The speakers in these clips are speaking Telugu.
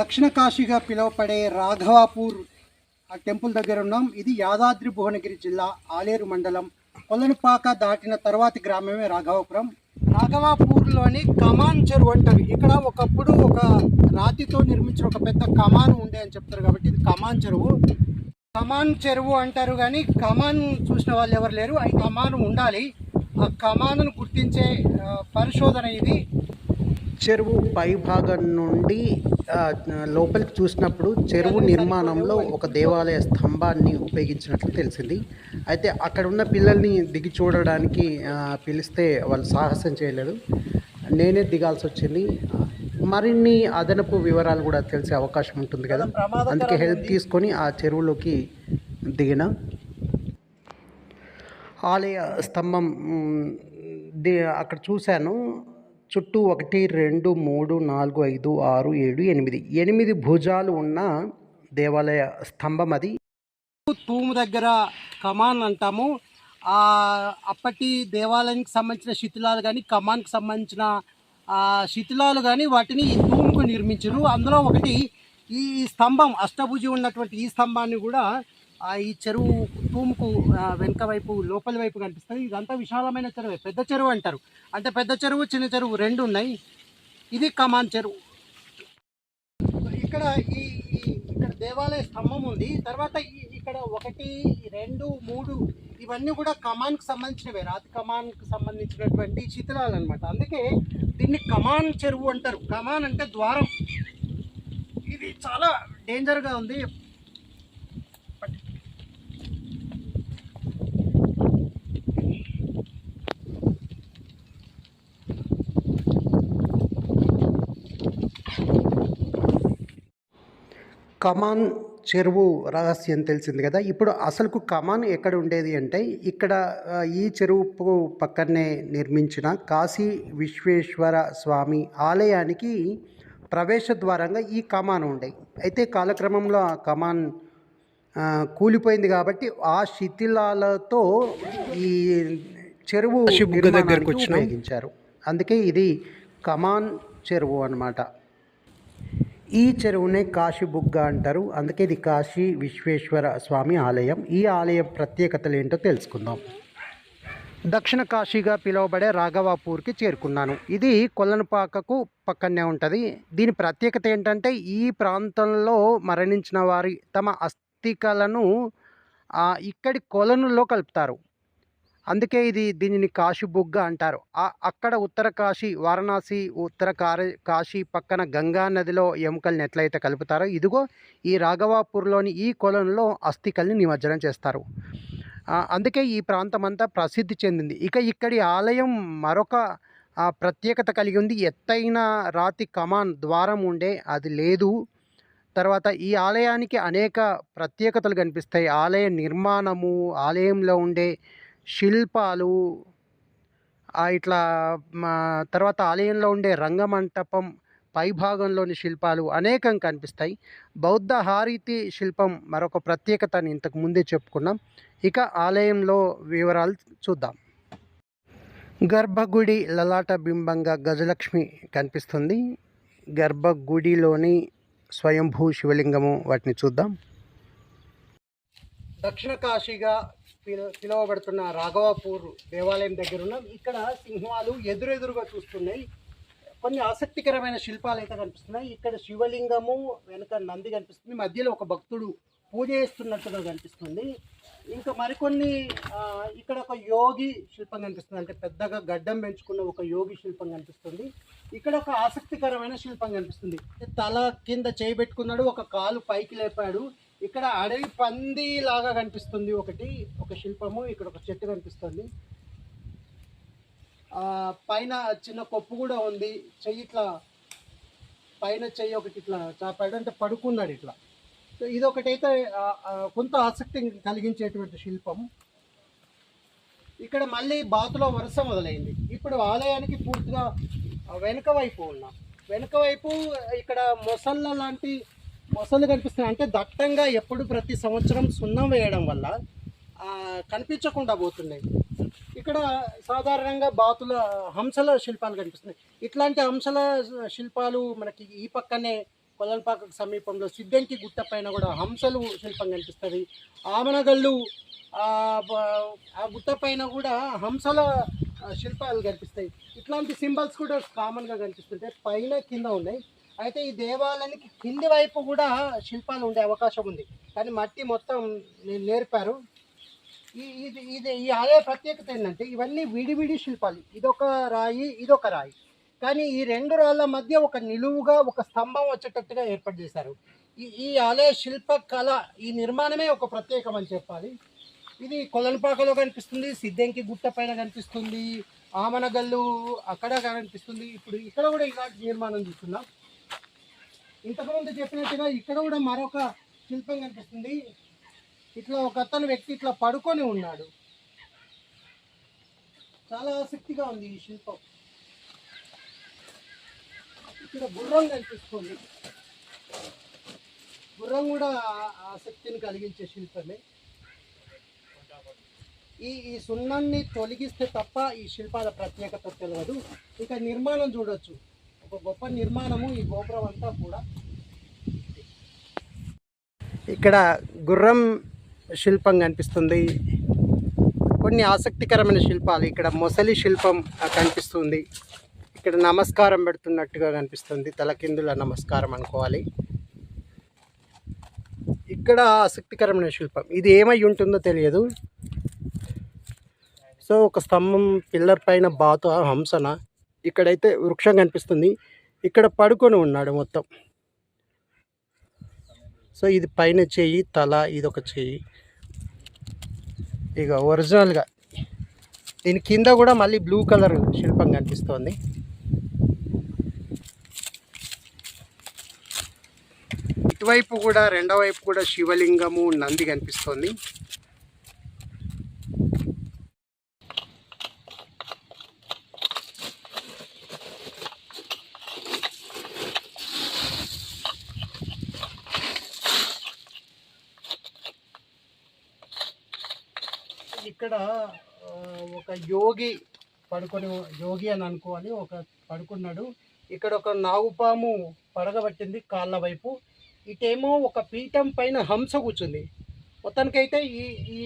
దక్షిణ కాశీగా పిలువపడే రాఘవాపూర్ ఆ టెంపుల్ దగ్గర ఉన్నాం. ఇది యాదాద్రి భువనగిరి జిల్లా ఆలేరు మండలం. కొల్లనపాక దాటిన తర్వాతి గ్రామమే రాఘవాపురం. రాఘవాపూర్లోని కమాన్ చెరువు అంటారు. ఇక్కడ ఒకప్పుడు ఒక రాతితో నిర్మించిన ఒక పెద్ద కమాన్ ఉండే అని చెప్తారు కాబట్టి ఇది కమాన్ చెరువు. కమాన్ చెరువు అంటారు కానీ కమాన్ చూసిన వాళ్ళు ఎవరు లేరు. ఆ కమాన్ ఉండాలి. ఆ కమాన్ను గుర్తించే పరిశోధన ఇది. చెరువు పై భాగం నుండి లోపలికి చూసినప్పుడు చెరువు నిర్మాణంలో ఒక దేవాలయ స్తంభాన్ని ఉపయోగించినట్లు తెలిసింది. అయితే అక్కడ ఉన్న పిల్లల్ని దిగి చూడడానికి పిలిస్తే వాళ్ళు సాహసం చేయలేదు. నేనే దిగాల్సి వచ్చింది. మరిన్ని అదనపు వివరాలు కూడా తెలిసే అవకాశం ఉంటుంది కదా. అందుకే హెల్ప్ తీసుకొని ఆ చెరువులోకి దిగిన. ఆలయ స్తంభం అక్కడ చూశాను. చుట్టూ ఒకటి రెండు మూడు నాలుగు ఐదు ఆరు ఏడు ఎనిమిది. ఎనిమిది భుజాలు ఉన్న దేవాలయ స్తంభం అది. తూము దగ్గర కమాన్ అంటాము. అప్పటి దేవాలయానికి సంబంధించిన శిథిలాలు కానీ కమాన్కి సంబంధించిన శిథిలాలు కానీ వాటిని ఈ తూముకు నిర్మించారు. అందులో ఒకటి ఈ స్తంభం అష్టభుజి ఉన్నటువంటి ఈ స్తంభాన్ని కూడా ఈ చెరువు తూముకు వెనుక వైపు లోపలి వైపు కనిపిస్తుంది. ఇదంతా విశాలమైన చెరువే. పెద్ద చెరువు అంటారు. అంటే పెద్ద చెరువు చిన్న చెరువు రెండు ఉన్నాయి. ఇది కమాన్ చెరువు. ఇక్కడ ఈ ఇక్కడ దేవాలయ స్తంభం ఉంది. తర్వాత ఇక్కడ ఒకటి రెండు మూడు ఇవన్నీ కూడా కమాన్కి సంబంధించినవే. రాతి కమాన్కి సంబంధించినటువంటి శిథిలాలు అనమాట అందుకే దీన్ని కమాన్ చెరువు అంటారు. కమాన్ అంటే ద్వారం. ఇది చాలా డేంజర్గా ఉంది. కమాన్ చెరువు రహస్యం తెలిసింది కదా. ఇప్పుడు అసలుకు కమాన్ ఎక్కడ ఉండేది అంటే ఇక్కడ ఈ చెరువు పక్కనే నిర్మించిన కాశీ విశ్వేశ్వర స్వామి ఆలయానికి ప్రవేశ ద్వారంగా ఈ కమాన్ ఉండే. అయితే కాలక్రమంలో ఆ కమాన్ కూలిపోయింది కాబట్టి ఆ శిథిలాలతో ఈ చెరువు దగ్గరకు. ఉపయోగించారు. అందుకే ఇది కమాన్ చెరువు అన్నమాట. ఈ చెరువునే కాశీబుగ్గ అంటారు. అందుకే ఇది కాశీ విశ్వేశ్వర స్వామి ఆలయం. ఈ ఆలయం ప్రత్యేకతలు ఏంటో తెలుసుకుందాం. దక్షిణ కాశీగా పిలువబడే రాఘవాపూర్కి చేరుకున్నాను. ఇది కొల్లనపాకకు పక్కనే ఉంటుంది. దీని ప్రత్యేకత ఏంటంటే ఈ ప్రాంతంలో మరణించిన వారి తమ అస్థికలను ఇక్కడి కొలనులో కలుపుతారు. అందుకే ఇది దీనిని కాశీబుగ్గ అంటారు. అక్కడ ఉత్తర కాశీ వారణాసి ఉత్తర కార- కాశీ పక్కన గంగా నదిలో ఎముకల్ని ఎట్లయితే కలుపుతారో ఇదిగో ఈ రాఘవాపూర్లోని ఈ కొలంలో అస్థికల్ని నిమజ్జనం చేస్తారు. అందుకే ఈ ప్రాంతం అంతా ప్రసిద్ధి చెందింది. ఇక ఇక్కడి ఆలయం మరొక ప్రత్యేకత కలిగి ఉంది. ఎత్తైన రాతి కమాన్ ద్వారం ఉండే అది లేదు. తర్వాత ఈ ఆలయానికి అనేక ప్రత్యేకతలు కనిపిస్తాయి. ఆలయ నిర్మాణము ఆలయంలో ఉండే శిల్పాలు ఇట్లా మా తర్వాత ఆలయంలో ఉండే రంగమంటపం పైభాగంలోని శిల్పాలు అనేకం కనిపిస్తాయి. బౌద్ధ హారీతి శిల్పం మరొక ప్రత్యేకత అని ఇంతకు ముందే చెప్పుకున్నాం. ఇక ఆలయంలో వివరాలు చూద్దాం. గర్భగుడి లలాట బింబంగా గజలక్ష్మి కనిపిస్తుంది. గర్భగుడిలోని స్వయంభూ శివలింగము వాటిని చూద్దాం. దక్షిణ కాశీగా పిలువబడుతున్న రాఘవాపూర్ దేవాలయం దగ్గర ఉన్నాం ఇక్కడ సింహాలు ఎదురెదురుగా చూస్తున్నాయి. కొన్ని ఆసక్తికరమైన శిల్పాలు అయితే కనిపిస్తున్నాయి. ఇక్కడ శివలింగము వెనుక నంది కనిపిస్తుంది. మధ్యలో ఒక భక్తుడు పూజ చేస్తున్నట్టుగా కనిపిస్తుంది. ఇంకా మరికొన్ని ఇక్కడ ఒక యోగి శిల్పం కనిపిస్తుంది. అంటే పెద్దగా గడ్డం పెంచుకున్న ఒక యోగి శిల్పం కనిపిస్తుంది. ఇక్కడ ఒక ఆసక్తికరమైన శిల్పం కనిపిస్తుంది. తల కింద చేయి పెట్టుకున్నాడు ఒక కాలు పైకి లేపాడు. ఇక్కడ అడవి పంది లాగా కనిపిస్తుంది ఒకటి ఒక శిల్పము ఇక్కడ ఒక చెట్టు కనిపిస్తుంది. పైన చిన్న కొప్పు కూడా ఉంది. చెయ్యి ఇట్లా పైన చెయ్యి ఒకటి ఇట్లా చాపాడు అంటే పడుకున్నాడు ఇట్లా. సో ఇది కొంత ఆసక్తి కలిగించేటువంటి శిల్పం ఇక్కడ మళ్ళీ బాతులో వరుస మొదలైంది. ఇప్పుడు ఆలయానికి పూర్తిగా వెనుక వైపు ఉన్నాం. వెనుక వైపు ఇక్కడ మొసళ్ళ లాంటి మొసళ్ళు కనిపిస్తున్నాయి. అంటే దట్టంగా ఎప్పుడు ప్రతి సంవత్సరం సున్నం వేయడం వల్ల కనిపించకుండా పోతున్నాయి. ఇక్కడ సాధారణంగా బాతుల హంసల శిల్పాలు కనిపిస్తున్నాయి. ఇట్లాంటి హంసల శిల్పాలు మనకి ఈ పక్కనే కొలన్పాకకు సమీపంలో సిద్ధంకి గుట్ట పైన కూడా హంసలు శిల్పం కనిపిస్తుంది. ఆమనగళ్ళు ఆ గుట్ట పైన కూడా హంసల శిల్పాలు కనిపిస్తాయి. ఇట్లాంటి సింబల్స్ కూడా కామన్గా కనిపిస్తుంటాయి. పైన కింద ఉన్నాయి. అయితే ఈ దేవాలయానికి కింది వైపు కూడా శిల్పాలు ఉండే అవకాశం ఉంది. కానీ మట్టి మొత్తం నేర్పారు. ఈ ఇది ఇది ఈ ఆలయ ప్రత్యేకత ఏంటంటే ఇవన్నీ విడివిడి శిల్పాలు. ఇదొక రాయి ఇదొక రాయి. కానీ ఈ రెండు రాళ్ళ మధ్య ఒక నిలువుగా ఒక స్తంభం వచ్చేటట్టుగా ఏర్పాటు చేశారు. ఈ ఈ ఆలయ శిల్ప కళ ఈ నిర్మాణమే ఒక ప్రత్యేకం అని చెప్పాలి. ఇది కొలనుపాకలో కనిపిస్తుంది సిద్ధంకి గుట్ట పైన కనిపిస్తుంది ఆమనగల్లు అక్కడ కనిపిస్తుంది. ఇప్పుడు ఇక్కడ కూడా ఇలాంటి నిర్మాణం చూస్తున్నాం. ఇంతకుముందు చెప్పినట్టుగా ఇక్కడ కూడా మరొక శిల్పం కనిపిస్తుంది. ఇట్లా ఒక అతను వ్యక్తి ఇట్లా పడుకొని ఉన్నాడు. చాలా ఆసక్తిగా ఉంది ఈ శిల్పం. ఇక్కడ గుర్రం కనిపిస్తుంది. గుర్రం కూడా ఆసక్తిని కలిగించే శిల్పమే. ఈ ఈ సున్నాన్ని తొలగిస్తే తప్ప ఈ శిల్పాల ప్రత్యేకత తెలియదు. ఇక నిర్మాణం చూడొచ్చు. ఒక గొప్ప నిర్మాణము ఈ గోపురం అంతా కూడా. ఇక్కడ గుర్రం శిల్పం కనిపిస్తుంది. కొన్ని ఆసక్తికరమైన శిల్పాలు. ఇక్కడ మొసలి శిల్పం కనిపిస్తుంది. ఇక్కడ నమస్కారం పెడుతున్నట్టుగా కనిపిస్తుంది. తలకిందుల నమస్కారం అనుకోవాలి. ఇక్కడ ఆసక్తికరమైన శిల్పం. ఇది ఏమై ఉంటుందో తెలియదు. సో ఒక స్తంభం పిల్లర్ పైన బాతు హంసన. ఇక్కడైతే వృక్షం కనిపిస్తుంది. ఇక్కడ పడుకొని ఉన్నాడు మొత్తం. సో ఇది పైన చెయ్యి తల ఇది ఒక చెయ్యి ఇక ఒరిజినల్గా. దీని కింద కూడా మళ్ళీ బ్లూ కలర్ శిల్పం కనిపిస్తోంది. ఇటువైపు కూడా రెండో వైపు కూడా శివలింగము నంది కనిపిస్తోంది ఇక్కడ ఆ, ఒక యోగి పడుకొని యోగి అని అనుకోవాలి. ఒక పడుకున్నాడు. ఇక్కడ ఒక నాగుపాము పడగబట్టింది కాళ్ళ వైపు. ఇటేమో ఒక పీఠం పైన హంస కూర్చుంది. మొత్తానికైతే ఈ ఈ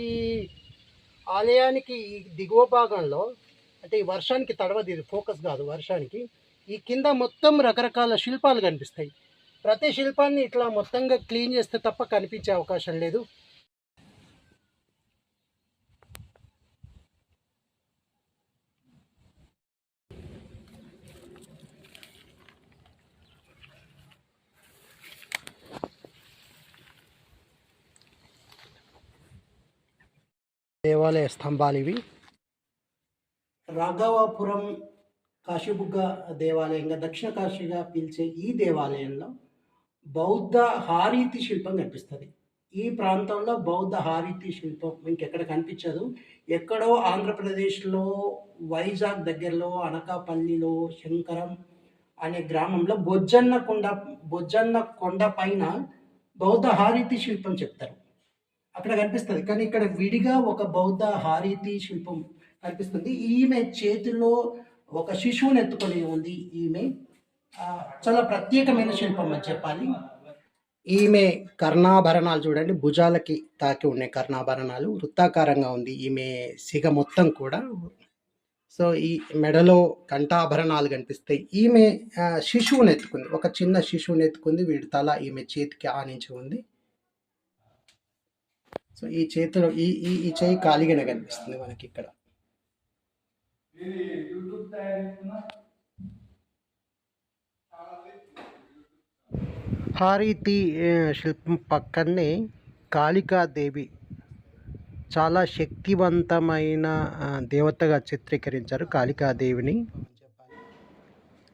ఆలయానికి ఈ దిగువ భాగంలో అంటే ఈ వర్షానికి తడవది ఇది ఫోకస్ కాదు వర్షానికి ఈ కింద మొత్తం రకరకాల శిల్పాలు కనిపిస్తాయి. ప్రతి శిల్పాన్ని ఇట్లా మొత్తంగా క్లీన్ చేస్తే తప్ప కనిపించే అవకాశం లేదు. దేవాలయ స్తంభాలు ఇవి. రాఘవాపురం కాశీబుగ్గ దేవాలయంగా దక్షిణ కాశీగా పిలిచే ఈ దేవాలయంలో బౌద్ధ హారీతి శిల్పం కనిపిస్తుంది. ఈ ప్రాంతంలో బౌద్ధ హారీతి శిల్పం ఇంకెక్కడ కనిపించదు. ఎక్కడో ఆంధ్రప్రదేశ్లో వైజాగ్ దగ్గరలో అనకాపల్లిలో శంకరం అనే గ్రామంలో బొజ్జన్న కొండ బొజ్జన్న కొండ పైన బౌద్ధ హారీతి శిల్పం చెప్తారు. అక్కడ కనిపిస్తుంది. కానీ ఇక్కడ విడిగా ఒక బౌద్ధ హారీతి శిల్పం కనిపిస్తుంది. ఈమె చేతిలో ఒక శిశువుని ఎత్తుకొని ఉంది ఈమె. చాలా ప్రత్యేకమైన శిల్పం అని చెప్పాలి. ఈమె కర్ణాభరణాలు చూడండి. భుజాలకి తాకి ఉన్నాయి కర్ణాభరణాలు. వృత్తాకారంగా ఉంది ఈమె సిగ మొత్తం కూడా. సో ఈ మెడలో కంఠాభరణాలు కనిపిస్తాయి. ఈమె శిశువుని ఎత్తుకుంది. ఒక చిన్న శిశువుని ఎత్తుకుంది. వీడి తల ఈమె చేతికి ఆనించి ఉంది. సో ఈ చేతిలో ఈ ఈ ఈ చేయి ఖాళీగానే కనిపిస్తుంది మనకి ఇక్కడ. హారీతి శిల్పం పక్కనే కాళికాదేవి చాలా శక్తివంతమైన దేవతగా చిత్రీకరించారు కాళికాదేవిని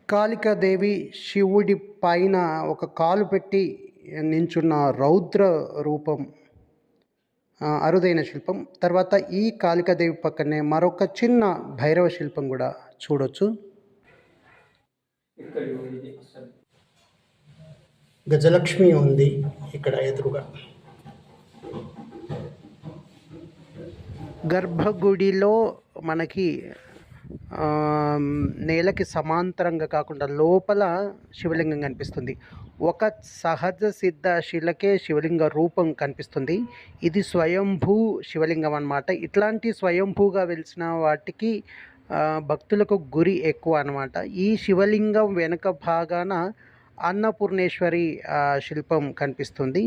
కాళికాదేవి శివుడి పైన ఒక కాలు పెట్టి నించున్న రౌద్ర రూపం అరుదైన శిల్పం. తర్వాత ఈ కాళికాదేవి పక్కనే మరొక చిన్న భైరవ శిల్పం కూడా చూడొచ్చు. గజలక్ష్మి ఉంది ఇక్కడ ఎదురుగా. గర్భగుడిలో మనకి నేలకి సమాంతరంగా కాకుండా లోపల శివలింగం కనిపిస్తుంది. ఒక సహజ సిద్ధ శిలకే శివలింగ రూపం కనిపిస్తుంది. ఇది స్వయంభూ శివలింగం అన్నమాట. ఇట్లాంటి స్వయంభూగా వెలిసిన వాటికి భక్తులకు గురి ఎక్కువ అన్నమాట. ఈ శివలింగం వెనుక భాగాన అన్నపూర్ణేశ్వరి శిల్పం కనిపిస్తుంది.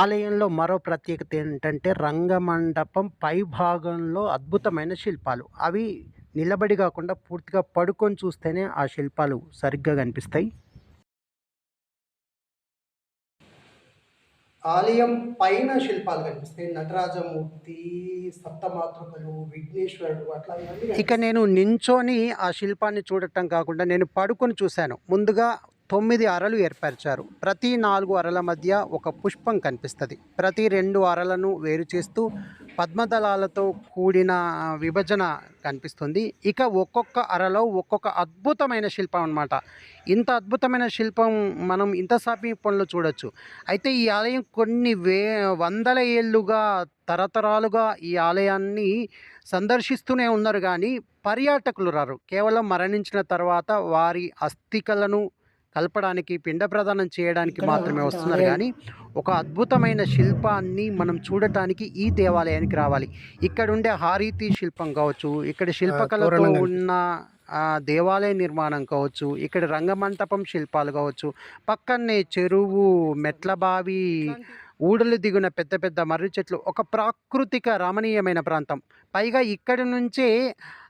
ఆలయంలో మరో ప్రత్యేకత ఏంటంటే రంగమండపం పై భాగంలో అద్భుతమైన శిల్పాలు. అవి నిలబడి కాకుండా పూర్తిగా పడుకొని చూస్తేనే ఆ శిల్పాలు సరిగ్గా కనిపిస్తాయి. ఆలయం పైన శిల్పాలు కనిపిస్తాయి. నటరాజమూర్తి సప్తమాతృకలు విఘ్నేశ్వరుడు అట్లా ఇక నేను నించొని ఆ శిల్పాన్ని చూడటం కాకుండా నేను పడుకొని చూశాను. ముందుగా తొమ్మిది అరలు ఏర్పరిచారు. ప్రతి నాలుగు అరల మధ్య ఒక పుష్పం కనిపిస్తుంది. ప్రతి రెండు అరలను వేరు చేస్తూ పద్మదళాలతో కూడిన విభజన కనిపిస్తుంది. ఇక ఒక్కొక్క అరలో ఒక్కొక్క అద్భుతమైన శిల్పం అన్నమాట. ఇంత అద్భుతమైన శిల్పం మనం ఇంత సమీపంలో చూడొచ్చు. అయితే ఈ ఆలయం కొన్ని వే వందల ఏళ్ళుగా తరతరాలుగా ఈ ఆలయాన్ని సందర్శిస్తూనే ఉన్నారు కానీ పర్యాటకులు రారు. కేవలం మరణించిన తర్వాత వారి అస్థికలను కలపడానికి పిండ ప్రదానం చేయడానికి మాత్రమే వస్తున్నారు. కానీ ఒక అద్భుతమైన శిల్పాన్ని మనం చూడటానికి ఈ దేవాలయానికి రావాలి. ఇక్కడ ఉండే హారీతి శిల్పం కావచ్చు ఇక్కడ శిల్పకళతో తోరణం ఉన్న దేవాలయ నిర్మాణం కావచ్చు ఇక్కడ రంగమంటపం శిల్పాలు కావచ్చు పక్కనే చెరువు మెట్ల బావి ఊడలు దిగున పెద్ద పెద్ద మర్రి చెట్లు ఒక ప్రాకృతిక రమణీయమైన ప్రాంతం. పైగా ఇక్కడి నుంచే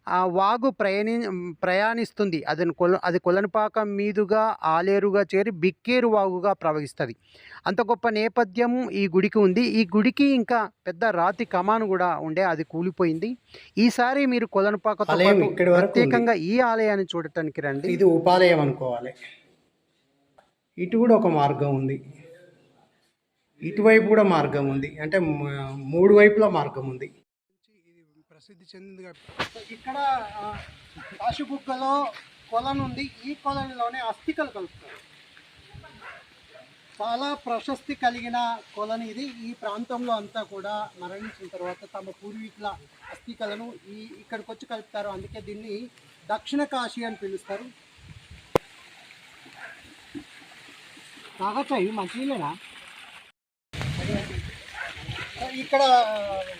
ఆ వాగు ప్రయాణి ప్రయాణిస్తుంది. అది కొల అది కొలనుపాకం మీదుగా ఆలేరుగా చేరి బిక్కేరు వాగుగా ప్రవహిస్తుంది. అంత గొప్ప నేపథ్యం ఈ గుడికి ఉంది. ఈ గుడికి ఇంకా పెద్ద రాతి కమాను కూడా ఉండే అది కూలిపోయింది. ఈసారి మీరు కొలనుపాకతో. ప్రత్యేకంగా ఈ ఆలయాన్ని చూడటానికి రండి. ఇది ఉపాలయం అనుకోవాలి. ఇటు కూడా ఒక మార్గం ఉంది. ఇటువైపు కూడా మార్గం ఉంది. అంటే మూడు వైపులా మార్గం ఉంది. ప్రసిద్ధి చెందింది ఇక్కడ ఆ, కొలను ఉంది ఈ కొలనిలోనే అస్థికలు కలుపుతారు. చాలా ప్రశస్తి కలిగిన కొలని ఇది. ఈ ప్రాంతంలో అంతా కూడా మరణించిన తర్వాత తమ పూర్వీకుల అస్థికలను ఈ ఇక్కడికి వచ్చి కలుపుతారు. అందుకే దీన్ని దక్షిణ కాశీ అని పిలుస్తారు. తాగచ్చా? ఇవి మంచినీళ్ళేనా? ఇక్కడ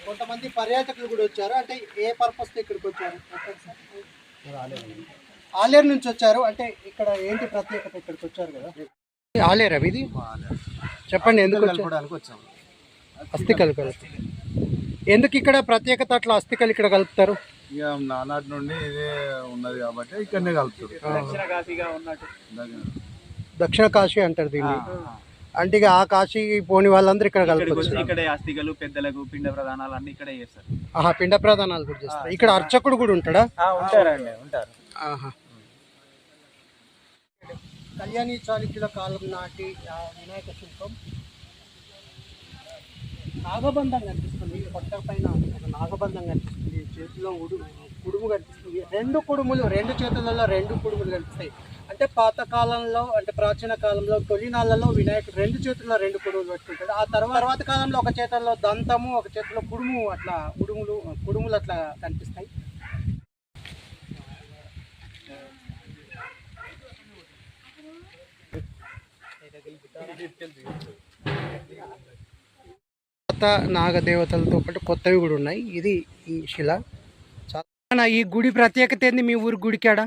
కొంతమంది పర్యాటకులు కూడా వచ్చారు. అంటే ఏ పర్పస్తో ఇక్కడికి వచ్చారు? ఆలేరు నుంచి వచ్చారు. అంటే ఇక్కడ ఏంటి ప్రత్యేకత ఇక్కడికి వచ్చారు కదా? ఆలేరు ఇది? చెప్పండి ఎందుకు వచ్చాము అస్థికలు కలుపు ఎందుకు ఇక్కడ ప్రత్యేకత అట్లా అస్థికలు ఇక్కడ కలుపుతారు? ఇక నానాటి నుండి ఇదే ఉన్నది కాబట్టి ఇక్కడనే కలుపుతారు. దక్షిణ కాశీ అంటారు దీన్ని. అంటే ఇక ఆ కాశీ పోని వాళ్ళందరూ ఇక్కడ ఇక్కడే అస్థికలు పెద్దలకు పిండ ప్రధానాలు అన్ని ఇక్కడే చేస్తారు. ఆహా పిండ ప్రధానాలు కూడా చేస్తారు. ఇక్కడ అర్చకుడు కూడా ఉంటాడా? ఉంటారండి ఉంటారు. ఆహా. కళ్యాణి చాళుక్యుల కాలం నాటి వినాయక శిల్పం. నాగబంధం కనిపిస్తుంది. పొట్ట పైన నాగబంధం కనిపిస్తుంది. చేతిలో ఉడు కుడుము కనిపిస్తుంది. రెండు కుడుములు రెండు చేతులలో రెండు కుడుములు కనిపిస్తాయి. అంటే పాత కాలంలో అంటే ప్రాచీన కాలంలో తొలినాళ్ళలో వినాయకుడు రెండు చేతుల్లో రెండు కుడుములు పెట్టుకుంటాడు. ఆ తర్వాత తర్వాత కాలంలో ఒక చేతుల్లో దంతము ఒక చేతిలో కుడుము అట్లా ఉడుములు కుడుములు అట్లా కనిపిస్తాయి. పాత నాగదేవతలతో పాటు కొత్తవి కూడా ఉన్నాయి. ఇది ఈ శిల. చాలా ఈ గుడి ప్రత్యేకత ఏంది? మీ ఊరి గుడికాడా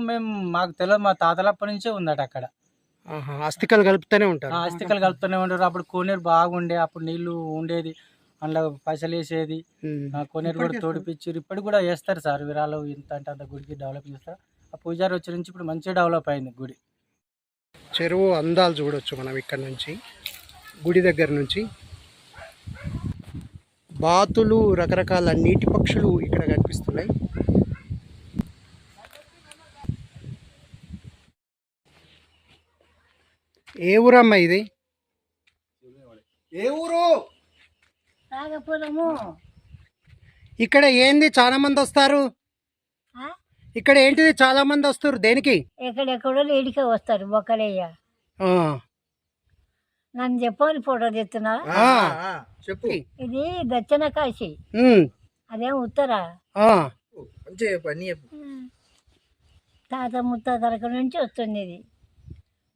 మేము మాకు తెలియదు మా తాతలప్పటి నుంచే ఉందట అక్కడ. ఆహా, అస్థికలు కలుపుతూనే ఉంటారు. ఆ అస్థికలు కలుపుతూనే ఉండరు అప్పుడు కోనేరు బాగుండే అప్పుడు నీళ్ళు ఉండేది అందులో పైసలు వేసేది. ఉమ్. ఆ కోనేరు కూడా తోడిపించారు ఇప్పటికి కూడా వేస్తారు సార్. విరాలు ఇంత అంటే అంత గుడికి డెవలప్ చేస్తారు. ఆ పూజారి వచ్చి నుంచి ఇప్పుడు మంచిగా డెవలప్ అయింది గుడి. చెరువు అందాలు చూడొచ్చు మనం ఇక్కడ నుంచి గుడి దగ్గర నుంచి. బాతులు రకరకాల నీటి పక్షులు ఇక్కడ కనిపిస్తున్నాయి. ఏ ఊరమ్మా ఇది? ఏ ఊరు? నాగపురము. ఇక్కడ ఏంది చాలా మంది వస్తారు? ఆ? ఇక్కడ ఏంటిది చాలా మంది వస్తారు దేనికి? ఎక్కడెక్కడో వస్తారు నన్ను చెప్పని ఫోటో తెస్తున్నా? ఆ, చెప్పు. ఇది దక్షిణ కాశీ అదేం ఉత్తర. తాత ముత్తాతల నుంచి వస్తుంది ఇది.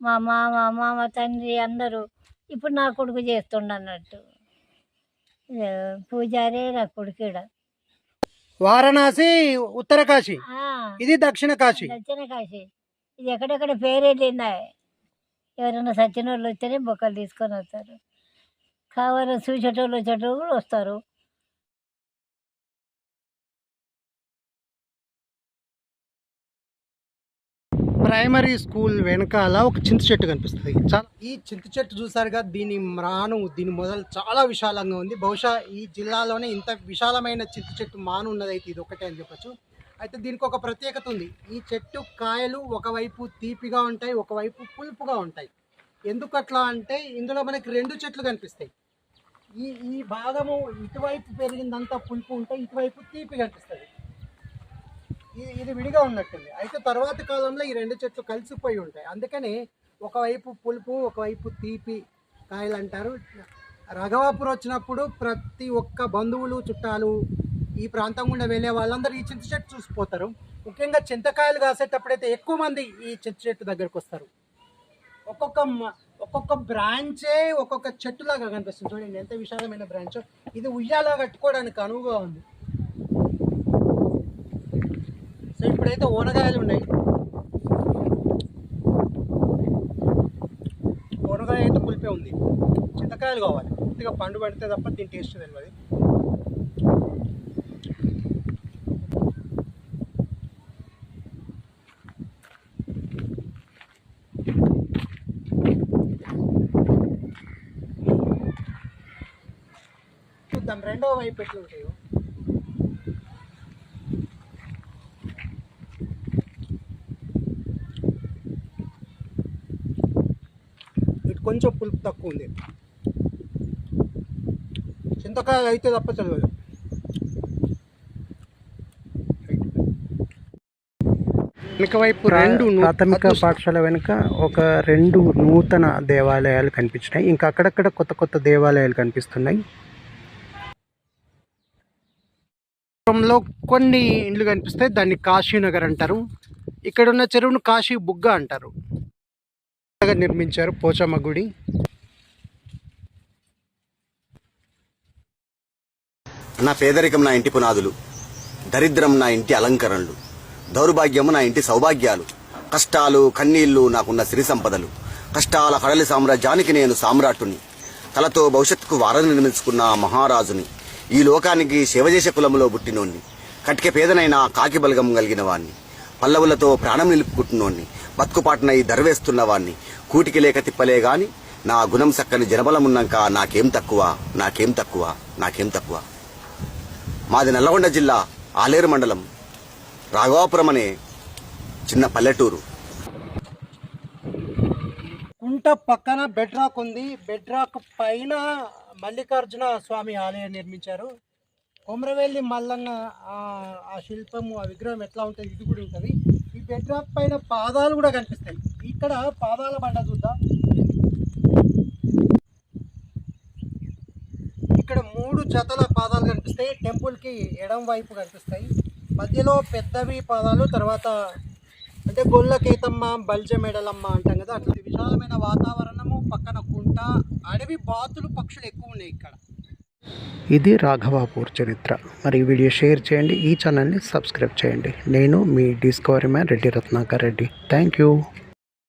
మా మామ మామ తండ్రి అందరూ ఇప్పుడు నా కొడుకు చేస్తుండ అన్నట్టు పూజారే నా కొడుకు ఈడ. వారణాసి ఉత్తర కాశీ. ఇది దక్షిణ కాశీ. దక్షిణ కాశీ. ఇది ఎక్కడెక్కడ పేరెళ్ళిందా ఎవరైనా సచిన వాళ్ళు వస్తేనే బొక్కలు తీసుకొని వస్తారు. కావాలని చూసేటోళ్ళు వచ్చేటోళ్ళు కూడా వస్తారు. ప్రైమరీ స్కూల్ వెనకాల ఒక చింత చెట్టు కనిపిస్తుంది. చాలా ఈ చింత చెట్టు చూసారుగా దీని మ్రాను దీని మొదలు చాలా విశాలంగా ఉంది. బహుశా ఈ జిల్లాలోనే ఇంత విశాలమైన చింత చెట్టు మాను ఉన్నదైతే ఇది ఒకటే అని చెప్పొచ్చు. అయితే దీనికి ఒక ప్రత్యేకత ఉంది. ఈ చెట్టు కాయలు ఒకవైపు తీపిగా ఉంటాయి ఒకవైపు పులుపుగా ఉంటాయి. ఎందుకు అట్లా అంటే ఇందులో మనకి రెండు చెట్లు కనిపిస్తాయి. ఈ ఈ భాగము ఇటువైపు పెరిగిందంతా పులుపు ఉంటే ఇటువైపు తీపి కనిపిస్తుంది. ఇది ఇది విడిగా ఉన్నట్టుంది. అయితే తర్వాత కాలంలో ఈ రెండు చెట్లు కలిసిపోయి ఉంటాయి. అందుకని ఒకవైపు పులుపు ఒకవైపు తీపి కాయలు అంటారు. రఘవాపురం వచ్చినప్పుడు ప్రతి ఒక్క బంధువులు చుట్టాలు ఈ ప్రాంతం గుండా వెళ్ళే వాళ్ళందరూ ఈ చింత చెట్టు చూసిపోతారు. ముఖ్యంగా చింతకాయలు కాసేటప్పుడైతే ఎక్కువ మంది ఈ చింత చెట్టు దగ్గరకు వస్తారు. ఒక్కొక్క మ- ఒక్కొక్క బ్రాంచే ఒక్కొక్క చెట్టులాగా కనిపిస్తుంది. చూడండి ఎంత విశాలమైన బ్రాంచ్. ఇది ఉయ్యాలా కట్టుకోవడానికి అనువుగా ఉంది. సో ఇప్పుడైతే ఓనగాయలు ఉన్నాయి. ఓనగాయ అయితే పులిపే ఉంది. చింతకాయలు కావాలి. కొద్దిగా పండు పడితే తప్ప దీని టేస్ట్ తెలియదు చూద్దాం. రెండో వైపు ఎట్లా కొంచెం పులుపు తక్కువ ఉంది. చింతకాయ అయితే తప్ప చదవదు వెనక వైపు రెండు ప్రాథమిక పాఠశాల వెనుక ఒక రెండు నూతన దేవాలయాలు కనిపించినాయి. ఇంకా అక్కడక్కడ కొత్త కొత్త దేవాలయాలు కనిపిస్తున్నాయి. లో కొన్ని ఇండ్లు కనిపిస్తాయి. దాన్ని కాశీనగర్ అంటారు. ఇక్కడ ఉన్న చెరువును కాశీ బుగ్గ అంటారు. కొత్తగా నిర్మించారు పోచమ్మ గుడి. నా పేదరికం నా ఇంటి పునాదులు దరిద్రం నా ఇంటి అలంకరణలు దౌర్భాగ్యము నా ఇంటి సౌభాగ్యాలు కష్టాలు కన్నీళ్ళు నాకున్న సిరి సంపదలు కష్టాల కడలి సామ్రాజ్యానికి నేను సామ్రాట్టుని కలతో భవిష్యత్తుకు వారధి నిర్మించుకున్న మహారాజుని ఈ లోకానికి శివదేశ కులంలో పుట్టినోణ్ణి కటిక పేదనైన కాకి బలగం కలిగిన వాణ్ణి. పల్లవులతో ప్రాణం నిలుపుకుంటున్నోణ్ణి. బతుకుపాటునై దరవేస్తున్న వాణ్ణి. కూటికి లేక తిప్పలే గాని నా గుణం సక్కని జనబలమున్నాక నాకేం తక్కువ నాకేం తక్కువ నాకేం తక్కువ. మాది నల్లగొండ జిల్లా ఆలేరు మండలం రాఘవాపురం అనే చిన్న పల్లెటూరు. కుంట పక్కన బెడ్రాక్ ఉంది. బెడ్రాక్ పైన మల్లికార్జున స్వామి ఆలయం నిర్మించారు. కొమరవెల్లి మల్లన్న ఆ శిల్పము ఆ విగ్రహం ఎట్లా ఉంటుంది ఇది కూడా ఉంటుంది. ఈ బెడ్ పైన పాదాలు కూడా కనిపిస్తాయి. ఇక్కడ పాదాల బండ చూద్దాం. ఇక్కడ మూడు జతల పాదాలు కనిపిస్తాయి. టెంపుల్కి ఎడం వైపు కనిపిస్తాయి. మధ్యలో పెద్దవి పాదాలు తర్వాత అంటే గొల్ల కేతమ్మ బల్జ మెడలమ్మ అంటాం కదా అట్లా విశాలమైన వాతావరణము పక్కన కుంట అడవి బాతులు పక్షులు ఎక్కువ ఉన్నాయి ఇక్కడ. ఇది రాఘవాపూర్ చరిత్ర. మరి ఈ వీడియో షేర్ చేయండి ఈ ఛానల్ని సబ్స్క్రైబ్ చేయండి. నేను మీ Discovery Man Reddy Ratnakar Reddy. Thank you.